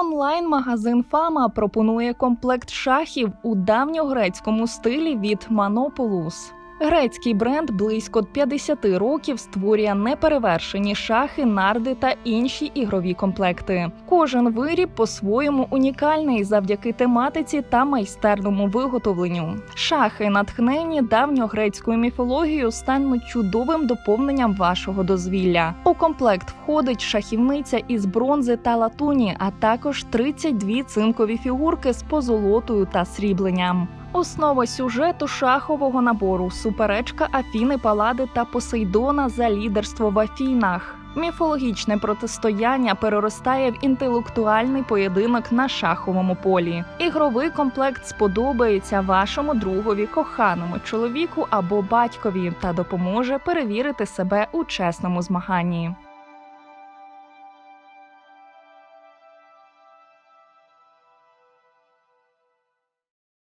Онлайн-магазин Фама пропонує комплект шахів у давньогрецькому стилі від Манопулус. Грецький бренд близько 50 років створює неперевершені шахи, нарди та інші ігрові комплекти. Кожен виріб по-своєму унікальний завдяки тематиці та майстерному виготовленню. Шахи, натхнені давньогрецькою міфологією, стануть чудовим доповненням вашого дозвілля. У комплект входить шахівниця із бронзи та латуні, а також 32 цинкові фігурки з позолотою та срібленням. Основа сюжету шахового набору суперечка Афіни Палади та Посейдона за лідерство в Афінах. Міфологічне протистояння переростає в інтелектуальний поєдинок на шаховому полі. Ігровий комплект сподобається вашому другові, коханому чоловіку або батькові та допоможе перевірити себе у чесному змаганні.